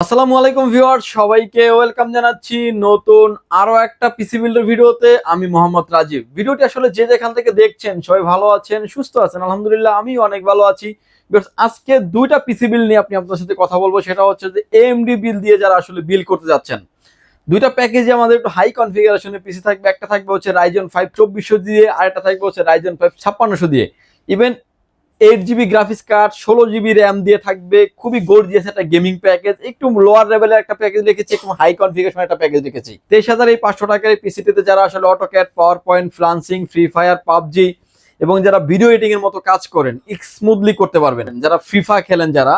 আসসালামু আলাইকুম ভিউয়ার সবাইকে ওয়েলকাম জানাচ্ছি নতুন আরও একটা পিসি বিল্ডার ভিডিওতে। আমি মোহাম্মদ রাজীব। ভিডিওটি আসলে যে যেখান থেকে দেখছেন, সবাই ভালো আছেন, সুস্থ আছেন, আলহামদুলিল্লাহ আমি অনেক ভালো আছি। আজকে দুইটা পিসি বিল নিয়ে আপনি আপনার সাথে কথা বলব, সেটা হচ্ছে যে এমডি বিল দিয়ে যারা আসলে বিল করতে যাচ্ছেন। দুইটা প্যাকেজে আমাদের একটু হাই কনফিগারেশনের পিসি থাকবে, একটা থাকবে হচ্ছে রাইজন ফাইভ চব্বিশশো দিয়ে আর একটা থাকবে হচ্ছে রাইজন ফাইভ ছাপ্পান্নশো দিয়ে। Even eight GB graphics card ষোলো জিবি র্যাম দিয়ে থাকবে, খুবই গর্জিয়াস একটা গেমিং প্যাকেজ একটু লোয়ার লেভেলের একটা প্যাকেজ রেখেছি, একটু হাই কনফিগারেশন একটা প্যাকেজ রেখেছি। তেইশ হাজার এই পাঁচশো টাকার পিসিটিতে যারা আসলে AutoCAD PowerPoint freelancing Free Fire PUBG এবং যারা ভিডিও এডিটিং এর মতো কাজ করেন স্মুথলি করতে পারবেন। যারা ফিফা খেলেন যারা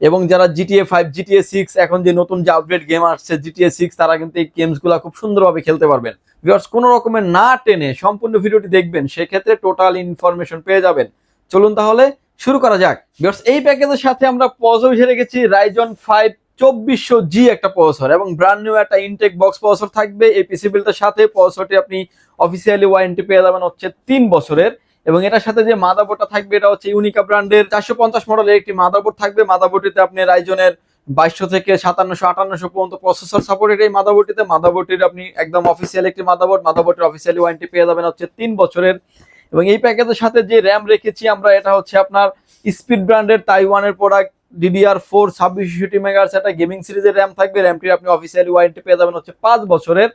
এবং যারা জিটিএ ফাইভ জিটিএ সিক্স এখন যে নতুন যে আপডেট গেম আসছে জিটিএ সিক্স তারা কিন্তু এই গেমসগুলো খুব সুন্দরভাবে খেলতে পারবেন। ভিউয়ার্স কোনো রকমের না টেনে সম্পূর্ণ ভিডিওটি দেখবেন, সেক্ষেত্রে টোটাল ইনফরমেশন পেয়ে যাবেন। চলুন তাহলে শুরু করা যাক। ভিউয়ার্স এই প্যাকেজের সাথে আমরা পজও এসে রেখেছি রাইজন ফাইভ চব্বিশশো জি একটা প্রসেসর এবং ব্র্যান্ড নিউ একটা ইনটেক বক্স প্রসেসর থাকবে। এই পিসি বিলটার সাথে প্রসেসরটি আপনি অফিসিয়ালি ওয়ারেন্টি পেয়ে যাবেন হচ্ছে তিন বছরের। এবং এটার সাথে যে মাদারবোর্ডটা থাকবে, এটা হচ্ছে ইউনিকা ব্র্যান্ডের চারশো পঞ্চাশ মডেলের একটি মাদারবোর্ড থাকবে। মাদারবোর্ডটিতে আপনি রাইজনের বাইশশো থেকে সাতান্নশো, আটান্নশো পর্যন্ত প্রসেসর সাপোর্টেড এই মাদারবোর্ডটিতে মাদারবোর্ডটির আপনি একদম অফিসিয়াল একটি মাদারবোর্ড মাদারবোর্ডের অফিসিয়ালি ওয়ারেন্টি পেয়ে যাবেন হচ্ছে তিন বছরের। এবং এই প্যাকেজের সাথে যে র্যাম রেখেছি আমরা, এটা হচ্ছে আপনার স্পিড ব্র্যান্ডের তাইওয়ানের প্রোডাক্ট ডিডিআর ফোর ছাব্বিশ মেগাহার্স একটা গেমিং সিরিজের র্যাম থাকবে। র্যামটির আপনি অফিসিয়ালি ওয়ারেন্টি পেয়ে যাবেন হচ্ছে পাঁচ বছরের।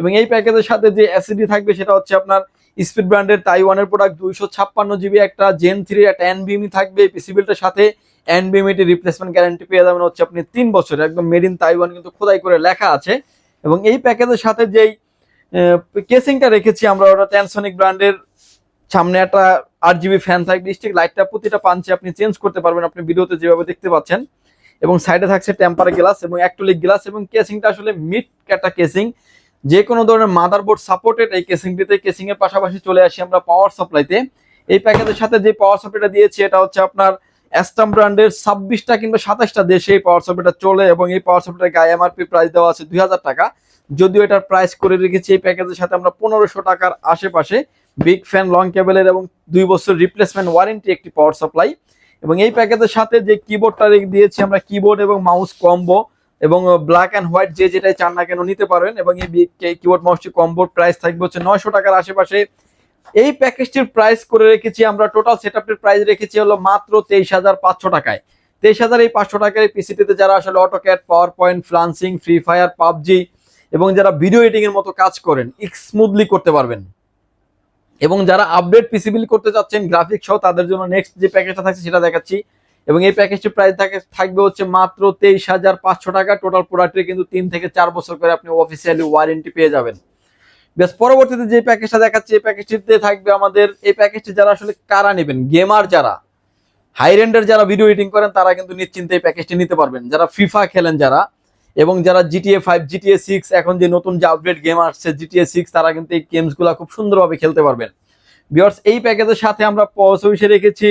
এবং এই প্যাকেজের সাথে যে এসিডি থাকবে, সেটা হচ্ছে আপনার স্পিড ব্র্যান্ডের তাইওয়ানের প্রোডাক্ট দুইশো ছাপ্পান্ন জিবি, একটা জেন থ্রির একটা এনবিএমই থাকবে। এই পিসি বিলটার সাথে এনবিএমইটি রিপ্লেসমেন্ট গ্যারান্টি পেয়ে যাবেন হচ্ছে আপনি তিন বছরের। একদম মেড ইন তাইওয়ান কিন্তু খোদাই করে লেখা আছে। এবং এই প্যাকেজের সাথে যেই কেসিংটা রেখেছি আমরা, ওটা ট্যানসনিক ব্র্যান্ডের সামনে একটা আট জিবি ফ্যান থাকবে স্টিক লাইটটা প্রতিটা পাঞ্চে আপনি চেঞ্জ করতে পারবেন, আপনি ভিডিওতে যেভাবে দেখতে পাচ্ছেন। এবং সাইডে থাকছে টেম্পার গ্লাস এবং অ্যাক্টোলিক গ্লাস এবং কেসিংটা আসলে মিড একটা কেসিং যে কোনো ধরনের মাদারবোর্ড সাপোর্টেড এই কেসিংটিতে কেসিং এর পাশাপাশি চলে আসি আমরা পাওয়ার সাপ্লাইতে এই প্যাকেজের সাথে যে পাওয়ার সাপ্লাইটা দিয়েছি, এটা হচ্ছে আপনার অ্যাস্টাম ব্র্যান্ডের ছাব্বিশটা কিংবা সাতাশটা দেশে এই পাওয়ার সাপ্লাইটা চলে এবং এই পাওয়ার সাপ্লাইটার গায়ে এমআরপি প্রাইস দেওয়া আছে দুই হাজার টাকা। যদিও এটার প্রাইস করে রেখেছি, এই প্যাকেজের সাথে আমরা পনেরোশো টাকার আশেপাশে। বিগ ফ্যান লং কেবলের এবং দুই বছর রিপ্লেসমেন্ট ওয়ারেন্টি একটি পাওয়ার সাপ্লাই এবং এই প্যাকেজের সাথে যে কিবোর্ডটা দিয়েছি আমরা কিবোর্ড এবং মাউস কম্বো এবং ব্ল্যাক অ্যান্ড হোয়াইট যে যেটাই চান না কেন নিতে পারবেন এবং এই কিবোর্ড মাউসটি কম্বোর প্রাইস থাকবে হচ্ছে নয়শো টাকার আশেপাশে। এই প্যাকেজটির প্রাইস করে রেখেছি আমরা টোটাল সেটআপটির প্রাইস রেখেছি হলো মাত্র তেইশ হাজার পাঁচশো টাকায়। তেইশ হাজার এই পাঁচশো টাকার এই পিসিটিতে যারা আসলে AutoCAD PowerPoint freelancing Free Fire PUBG এবং যারা ভিডিও এডিটিং এর মতো কাজ করেন স্মুথলি করতে পারবেন। এবং যারা আপডেট পিসিবিল করতে চাচ্ছেন গ্রাফিক্স সহ তাদের জন্য নেক্সট যে প্যাকেজটা থাকছে সেটা দেখাচ্ছি। এবং এই প্যাকেজটির প্রাইস থাকে, থাকবে হচ্ছে মাত্র তেইশ হাজার পাঁচশো টাকা। টোটাল প্রোডাক্টের কিন্তু তিন থেকে চার বছর করে আপনি অফিসিয়ালি ওয়ারেন্টি পেয়ে যাবেন। বেশ, পরবর্তীতে যে প্যাকেজটা দেখাচ্ছি, এই প্যাকেজটিতে থাকবে আমাদের, এই প্যাকেজটি যারা আসলে কারা নেবেন? গেমার যারা হাই রেন্ডের যারা ভিডিও এডিটিং করেন, তারা কিন্তু নিশ্চিন্তে এই প্যাকেজটি নিতে পারবেন। যারা ফিফা খেলেন যারা এবং যারা জিটিএ ফাইভ জিটিএ সিক্স এখন যে নতুন যে আপডেট গেম আসছে জিটিএ সিক্স তারা কিন্তু এই গেমসগুলো খুব সুন্দরভাবে খেলতে পারবেন। বিয়ার্স এই প্যাকেজের সাথে আমরা প্রসেসর হিসেবে রেখেছি।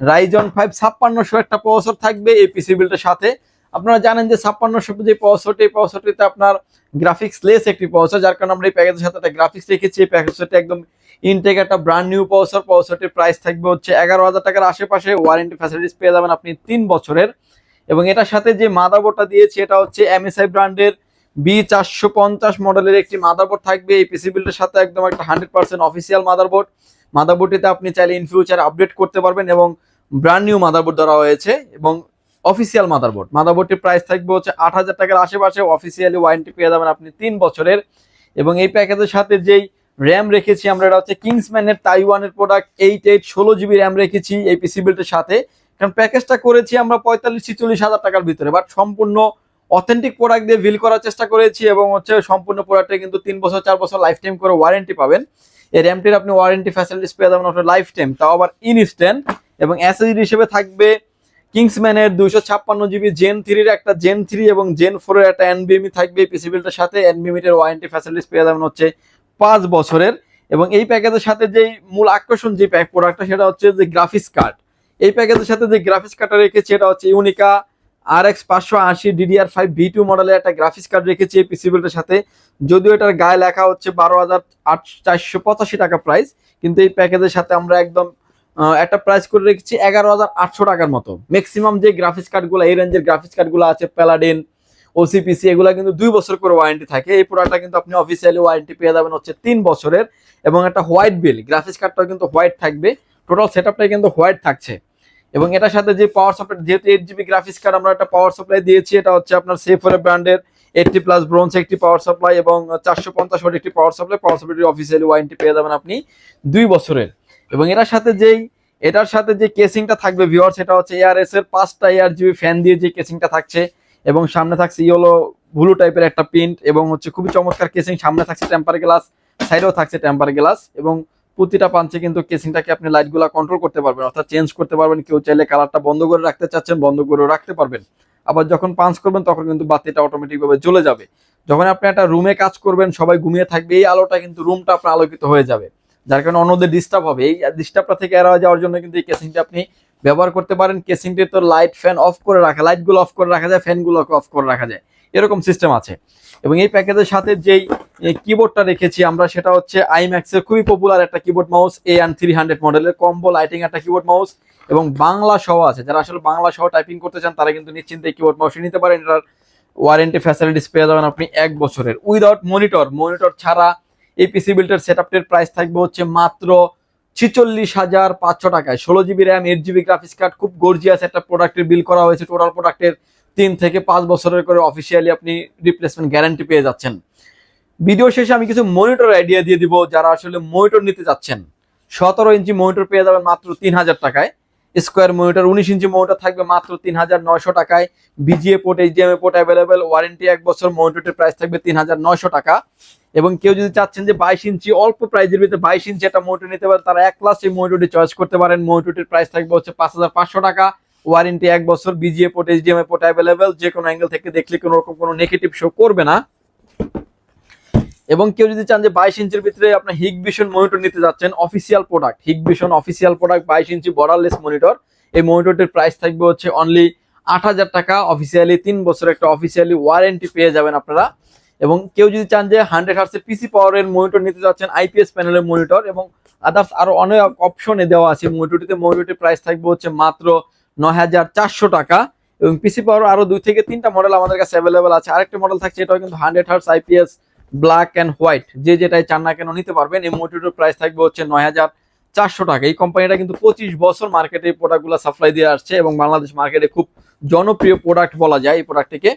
রাইজন ফাইভ ছাপ্পান্নশো একটা প্রসেসর থাকবে এই পিসি বিলটার সাথে। আপনারা জানেন যে ছাপ্পান্নশো যে প্রসেসরটি প্রসেসরটিতে আপনার গ্রাফিক্স লেস একটি প্রসেসর যার কারণে আমরা এই প্যাকেজের সাথে একটা গ্রাফিক্স রেখেছি। এই প্যাকেজটি একদম ইনটেক একটা ব্র্যান্ড নিউ প্রসেসর প্রসেসরটির প্রাইস থাকবে হচ্ছে এগারো হাজার টাকার আশেপাশে। ওয়ারেন্টি ফ্যাসিলিটিস পেয়ে যাবেন আপনি তিন বছরের। এবং এটার সাথে যে মাদারবোর্ডটা দিয়েছি, এটা হচ্ছে এমএসআই ব্র্যান্ডের বি চারশো পঞ্চাশ মডেলের একটি মাদারবোর্ড থাকবে। এই পিসি বিলটার সাথে একদম একটা হান্ড্রেড পার্সেন্ট অফিসিয়াল মাদারবোর্ড। মাদারবোর্ডটিতে আপনি চাইলে ইন ফিউচার আপডেট করতে পারবেন এবং ব্র্যান্ড নিউ মাদারবোর্ড ধরা হয়েছে এবং অফিসিয়াল মাদারবোর্ড। মাদারবোর্ডটির প্রাইস থাকবে হচ্ছে আট হাজার টাকার আশেপাশে। অফিসিয়ালি ওয়ারেন্টি পেয়ে যাবেন আপনি তিন বছরের। এবং এই প্যাকেজের সাথে যেই র্যাম রেখেছি আমরা, এটা হচ্ছে কিংসম্যানের তাইওয়ানের প্রোডাক্ট এইট এইট ষোলো জিবি র্যাম রেখেছি এই পিসি বিলটির সাথে। কারণ প্যাকেজটা করেছি আমরা পঁয়তাল্লিশ ছিচল্লিশ হাজার টাকার ভিতরে বাট সম্পূর্ণ অথেন্টিক প্রোডাক্ট দিয়ে বিল করার চেষ্টা করেছি এবং হচ্ছে সম্পূর্ণ প্রোডাক্টে কিন্তু তিন বছর, চার বছর লাইফ টাইম করে ওয়ারেন্টি পাবেন। এই র্যামটির আপনি ওয়ারেন্টি ফ্যাসিলিটিস পেয়ে যাবেন আপনার লাইফ টাইম তাও আবার ইনস্ট্যান্ট এবং এসএসডি হিসেবে থাকবে কিংসম্যানের দুইশো ছাপ্পান্ন জিবি জেন থ্রির একটা জেন থ্রি এবং জেন ফোরের একটা এনবিএমি থাকবে পিসি বিলটার সাথে। এনবিএমিটের ওয়ারেন্টি ফ্যাসিলিটিস পেয়ে যাবেন হচ্ছে পাঁচ বছরের এবং এই প্যাকেজের সাথে যেই মূল আকর্ষণ যে প্যাক প্রোডাক্টটা সেটা হচ্ছে যে গ্রাফিক্স কার্ড এই প্যাকেজের সাথে যে গ্রাফিক্স কার্ডটা রেখেছি, এটা হচ্ছে ইউনিকা আর এক্স পাঁচশো আশি ডিডিআর ফাইভ ভি টু মডেলের একটা গ্রাফিক্স কার্ড রেখেছি এই পিসি বিলটার সাথে। যদিও এটার গায়ে লেখা হচ্ছে বারো হাজার আট চারশো পঁচাশি টাকা প্রাইস কিন্তু এই প্যাকেজের সাথে আমরা একদম একটা প্রাইস করে রেখেছি এগারো হাজার আটশো টাকার মতো। ম্যাক্সিমাম যে গ্রাফিক্স কার্ডগুলো এই রেঞ্জের গ্রাফিক্স কার্ডগুলো আছে প্যালাডিন ওসিপিসি এগুলো কিন্তু দুই বছর করে ওয়ারেন্টি থাকে। এই প্রোডাক্টটা কিন্তু আপনি অফিসিয়ালি ওয়ারেন্টি পেয়ে যাবেন হচ্ছে তিন বছরের এবং একটা হোয়াইট বিল গ্রাফিক্স কার্ডটাও কিন্তু হোয়াইট থাকবে। টোটাল সেট আপটাই কিন্তু হোয়াইট থাকছে। এবং এটার সাথে যে পাওয়ার সাপ্লাই যেহেতু এইট জিবি গ্রাফিক্স কার্ড আমরা একটা পাওয়ার সাপ্লাই দিয়েছি, এটা হচ্ছে আপনার সেফোরে ব্র্যান্ডের এইটটি প্লাস ব্রোঞ্জ একটি পাওয়ার সাপ্লাই এবং চারশো পঞ্চাশ ওয়াট একটি পাওয়ার সাপ্লাই পাওয়ার সাপ্লাইটির অফিসিয়ালি ওয়ারেন্টি পেয়ে যাবেন আপনি দুই বছরের। এবং এটার সাথে যেই, এটার সাথে যে কেসিংটা থাকবে ভিওর সেটা হচ্ছে এআরএস এর পাঁচটা এআর জিবি ফ্যান দিয়ে যে কেসিংটা থাকছে এবং সামনে থাকছে ইয়েলো ব্লু টাইপের একটা প্রিন্ট এবং হচ্ছে খুবই চমৎকার কেসিং সামনে থাকছে টেম্পার গ্লাস সাইডেও থাকছে টেম্পার গ্লাস এবং প্রতিটা পাঞ্চে কিন্তু কেসিংটাকে আপনি লাইটগুলো কন্ট্রোল করতে পারবেন, অর্থাৎ চেঞ্জ করতে পারবেন, কেউ চাইলে কালারটা বন্ধ করে রাখতে চাচ্ছেন, বন্ধ করে রাখতে পারবেন। আবার যখন পাঞ্চ করবেন, তখন কিন্তু বাতিটা অটোমেটিক ভাবে জ্বলে যাবে। যখন আপনি একটা রুমে কাজ করবেন, সবাই ঘুমিয়ে থাকবে, এই আলোটা কিন্তু রুমটা আপনার আলোকিত হয়ে যাবে। যার কারণে অন্যদের ডিস্টার্ব হবে। এই ডিস্টার্বটা থেকে এড়াওয়া যাওয়ার জন্য কিন্তু এই কেসিংটা আপনি ব্যবহার করতে পারেন। কেসিংটি তো লাইট ফ্যান অফ করে রাখা লাইটগুলো অফ করে রাখা যায় ফ্যানগুলোকে অফ করে রাখা যায়। এরকম সিস্টেম আছে। এবং এই প্যাকেজের সাথে যেই কিবোর্ডটা রেখেছি আমরা, সেটা হচ্ছে আইম্যাক্সের খুবই পপুলার একটা keyboard mouse A and three hundred মডেলের কম্বো লাইটিং একটা কিবোর্ড মাউস এবং বাংলা সহ আছে। যারা আসলে বাংলা সহ টাইপিং করতে চান, তারা কিন্তু নিশ্চিন্তে কিবোর্ড মাউস নিতে পারেন। এটার ওয়ারেন্টি ফ্যাসিলিটিস পেয়ে যাবেন আপনি এক বছরের। উইদাউট মনিটর মনিটর ছাড়া এই পিসি বিল্ডের সেট আপটির প্রাইস থাকবে হচ্ছে মাত্র ছিচল্লিশ হাজার পাঁচশো টাকায়। ষোলো GB RAM eight GB graphics card খুব গর্জিয়াস একটা প্রোডাক্টের বিল করা হয়েছে। টোটাল প্রোডাক্টের তিন থেকে পাঁচ বছরের করে অফিসিয়ালি আপনি রিপ্লেসমেন্ট গ্যারান্টি পেয়ে যাচ্ছেন। ভিডিও শেষে আমি কিছু মনিটর আইডিয়া দিয়ে দিব, যারা আসলে মনিটর নিতে যাচ্ছেন সতেরো ইঞ্চি মনিটর পেয়ে যাবেন মাত্র তিন হাজার টাকায়। স্কোয়ার মনিটর উনিশ ইঞ্চি মনিটর থাকবে মাত্র তিন হাজার নয়শো টাকায়। VGA port HDMI port available warranty এক বছর মনিটরটির প্রাইস থাকবে তিন হাজার নয়শো টাকা। এবং কেউ যদি চাচ্ছেন যে বাইশ ইঞ্চি, অল্প প্রাইজের ভিতরে বাইশ ইঞ্চি একটা মনিটর নিতে পারেন, তারা এক ক্লাস এই মনিটরটি চয়েস করতে পারেন। মনিটরটির প্রাইস থাকবে হচ্ছে পাঁচ হাজার পাঁচশো টাকা। ওয়ারেন্টি এক বছর VGA port HDMI port available যে কোনো অ্যাঙ্গেল থেকে দেখলে কোনো রকম কোনো নেগেটিভ শো করবে না। এবং কেউ যদি চান যে বাইশ ইঞ্চির ভিতরে আপনার হিগ ভিশন মনিটর নিতে যাচ্ছেন official product Hikvision official product বাইশ ইঞ্চি বর্ডারলেস মনিটর এই মনিটরটির প্রাইস থাকবে হচ্ছে অনলি আট হাজার টাকা। অফিসিয়ালি তিন বছর একটা অফিসিয়ালি ওয়ারেন্টি পেয়ে যাবেন আপনারা। এবং কেউ যদি চান যে হান্ড্রেড হার্সের পিসি পাওয়ারের মনিটর নিতে যাচ্ছেন আইপিএস প্যানেলের মনিটর এবং আদার্স আরও অনেক অপশনে দেওয়া আছে মনিটরটিতে মনিটরটির প্রাইস থাকবে হচ্ছে মাত্র নয় হাজার চারশো টাকা। এবং পিসি পাওয়ার আরও দুই থেকে তিনটা মডেল আমাদের কাছে অ্যাভেলেবেল আছে। আরেকটা মডেল থাকছে, এটাও কিন্তু hundred hertz IPS black and white যে যেটাই চান না কেন নিতে পারবেন। এই মনিটরের প্রাইস থাকবে হচ্ছে নয় হাজার চারশো টাকা। এই কোম্পানিটা কিন্তু পঁচিশ বছর মার্কেটে এই প্রোডাক্টগুলো সাপ্লাই দিয়ে আসছে এবং বাংলাদেশ মার্কেটে খুব জনপ্রিয় প্রোডাক্ট বলা যায় এই প্রোডাক্টটিকে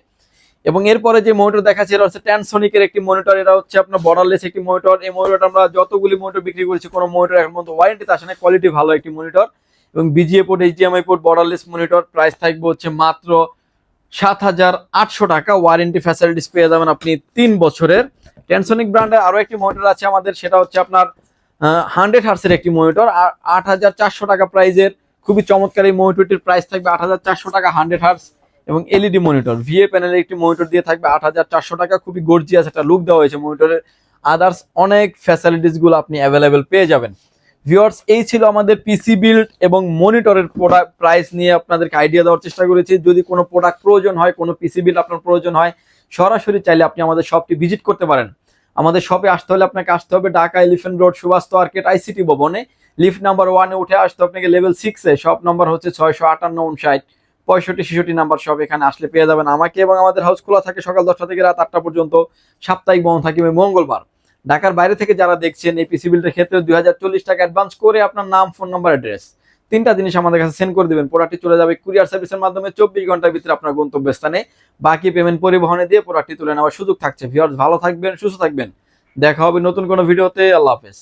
এবং এরপরে যে মনিটর দেখাচ্ছে, এটা হচ্ছে ট্যানসনিকের একটি মনিটর এটা হচ্ছে আপনার বর্ডারলেস একটি মনিটর এই মনিটর আমরা যতগুলি মনিটর বিক্রি করেছি, কোনো মনিটর এখন পর্যন্ত ওয়ারেন্টিতে আসে না কোয়ালিটি ভালো একটি মনিটর এবং VGA port HDMI port borderless monitor price থাকবে হচ্ছে মাত্র সাত হাজার আটশো টাকা। ওয়ারেন্টি ফ্যাসিলিটিস পেয়ে যাবেন আপনি তিন বছরের। টেনসনিক ব্র্যান্ডের আরও একটি মনিটর আছে আমাদের, সেটা হচ্ছে আপনার হান্ড্রেড হার্সের একটি মনিটর আর আট হাজার চারশো টাকা প্রাইজের খুবই চমৎকার এই মনিটরটির প্রাইস থাকবে আট হাজার চারশো টাকা হান্ড্রেড হার্স এবং এলইডি মনিটর ভিএ প্যানেলের একটি মনিটর দিয়ে থাকবে আট হাজার চারশো টাকা, খুবই গর্জিয়াস একটা লুক দেওয়া হয়েছে মনিটরের আদার্স অনেক ফ্যাসিলিটিসগুলো আপনি অ্যাভেলেবেল পেয়ে যাবেন। ভিওর্স এই ছিল আমাদের পিসি বিল্ড এবং মনিটরের প্রোডাক্ট প্রাইস নিয়ে আপনাদেরকে আইডিয়া দেওয়ার চেষ্টা করেছি। যদি কোনো প্রোডাক্ট প্রয়োজন হয়, কোনো পিসি বিল্ড আপনার প্রয়োজন হয় সরাসরি চাইলে আপনি আমাদের শপটি ভিজিট করতে পারেন। আমাদের শপে আসতে হলে আপনাকে আসতে হবে Dhaka Elephant Road Subhash market ICT ভবনে। লিফট নাম্বার ওয়ানে উঠে আসতে আপনাকে লেভেল সিক্সে শপ নাম্বার হচ্ছে ছয়শো আটান্ন উনষাট। পঁয়ষট্টি, ছেষট্টি নাম্বার সব এখানে আসলে পেয়ে যাবেন আমাকে এবং আমাদের হাউস খোলা থাকে সকাল দশটা থেকে রাত আটটা পর্যন্ত। সাপ্তাহিক বন্ধ থাকবে মঙ্গলবার। ঢাকার বাইরে থেকে যারা দেখছেন এই পিসি বিলটার ক্ষেত্রে দুই হাজার চল্লিশ টাকা অ্যাডভান্স করে আপনার নাম ফোন নাম্বার অ্যাড্রেস তিনটা জিনিস আমাদের কাছে সেন্ড করে দেবেন। প্রোডাক্টটি চলে যাবে কুরিয়ার সার্ভিসের মাধ্যমে চব্বিশ ঘণ্টার ভিতরে আপনার গন্তব্যস্থানে। বাকি পেমেন্ট পরিবহনে দিয়ে প্রোডাক্টটি তুলে নেওয়ার সুযোগ থাকছে। ভিউয়ার্স ভালো থাকবেন, সুস্থ থাকবেন। দেখা হবে নতুন কোনো ভিডিওতে। আল্লাহ হাফেজ।